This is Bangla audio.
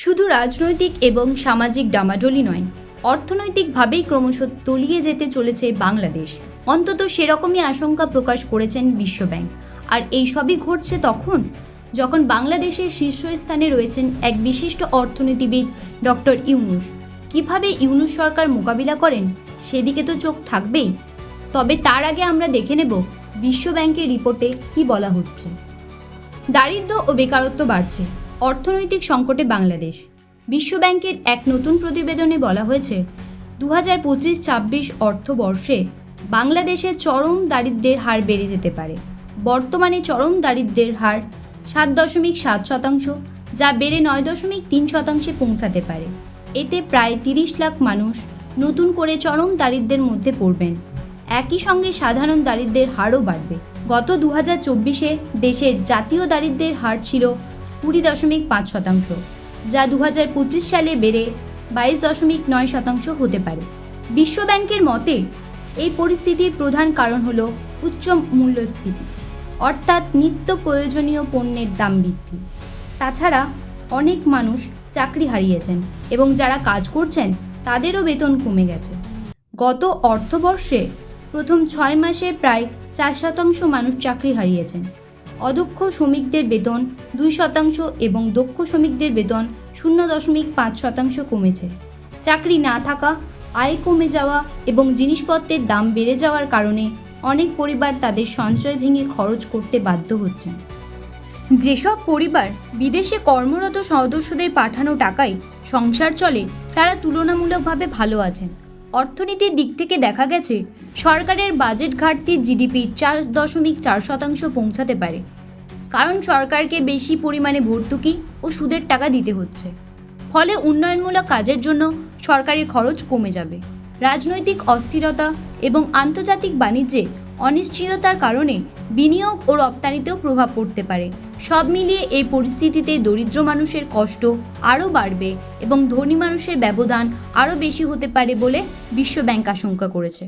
শুধু রাজনৈতিক এবং সামাজিক ডামাডোলি নয়, অর্থনৈতিকভাবেই ক্রমশ তলিয়ে যেতে চলেছে বাংলাদেশ। অন্তত সেরকমই আশঙ্কা প্রকাশ করেছেন বিশ্বব্যাংক। আর এই সবই ঘটছে তখন, যখন বাংলাদেশের শীর্ষস্থানে রয়েছেন এক বিশিষ্ট অর্থনীতিবিদ ডক্টর ইউনুস। কীভাবে ইউনুস সরকার মোকাবিলা করেন, সেদিকে তো চোখ থাকবেই। তবে তার আগে আমরা দেখে নেব বিশ্বব্যাংকের রিপোর্টে কি বলা হচ্ছে। দারিদ্র্য ও বেকারত্ব বাড়ছে। অর্থনৈতিক সংকটে বাংলাদেশ। বিশ্বব্যাংকের এক নতুন প্রতিবেদনে বলা হয়েছে দু হাজার পঁচিশ ছাব্বিশ অর্থবর্ষে বাংলাদেশে চরম দারিদ্র্যের হার বেড়ে যেতে পারে। বর্তমানে চরম দারিদ্র্যের হার সাত দশমিক সাত শতাংশ, যা বেড়ে নয় দশমিক তিন শতাংশে পৌঁছাতে পারে। এতে প্রায় তিরিশ লাখ মানুষ নতুন করে চরম দারিদ্র্যের মধ্যে পড়বেন। একই সঙ্গে সাধারণ দারিদ্র্যের হারও বাড়বে। গত দু হাজার চব্বিশে দেশের জাতীয় দারিদ্র্যের হার ছিল কুড়ি দশমিক পাঁচ শতাংশ, যা দু হাজার পঁচিশ সালে বেড়ে বাইশ দশমিক নয় শতাংশ হতে পারে। বিশ্বব্যাংকের মতে, এই পরিস্থিতির প্রধান কারণ হল উচ্চ মূল্যস্ফীতি, অর্থাৎ নিত্য প্রয়োজনীয় পণ্যের দাম বৃদ্ধি। তাছাড়া অনেক মানুষ চাকরি হারিয়েছেন এবং যারা কাজ করছেন, তাদেরও বেতন কমে গেছে। গত অর্থবর্ষে প্রথম ছয় মাসে প্রায় চার শতাংশ মানুষ চাকরি হারিয়েছেন। অদক্ষ শ্রমিকদের বেতন দুই শতাংশ এবং দক্ষ শ্রমিকদের বেতন শূন্য দশমিক পাঁচ শতাংশ কমেছে। চাকরি না থাকা, আয় কমে যাওয়া এবং জিনিসপত্রের দাম বেড়ে যাওয়ার কারণে অনেক পরিবার তাদের সঞ্চয় ভেঙে খরচ করতে বাধ্য হচ্ছেন। যেসব পরিবার বিদেশে কর্মরত সদস্যদের পাঠানো টাকায় সংসার চলে, তারা তুলনামূলকভাবে ভালো আছেন। অর্থনীতির দিক থেকে দেখা গেছে, সরকারের বাজেট ঘাটতি জিডিপি চার দশমিক চার শতাংশ পৌঁছাতে পারে। কারণ সরকারকে বেশি পরিমাণে ভর্তুকি ও সুদের টাকা দিতে হচ্ছে। ফলে উন্নয়নমূলক কাজের জন্য সরকারি খরচ কমে যাবে। রাজনৈতিক অস্থিরতা এবং আন্তর্জাতিক বাণিজ্যে অনিশ্চয়তার কারণে বিনিয়োগ ও রপ্তানিতেও প্রভাব পড়তে পারে। সব মিলিয়ে এই পরিস্থিতিতে দরিদ্র মানুষের কষ্ট আরও বাড়বে এবং ধনী মানুষের ব্যবধান আরও বেশি হতে পারে বলে বিশ্বব্যাংক আশঙ্কা করেছে।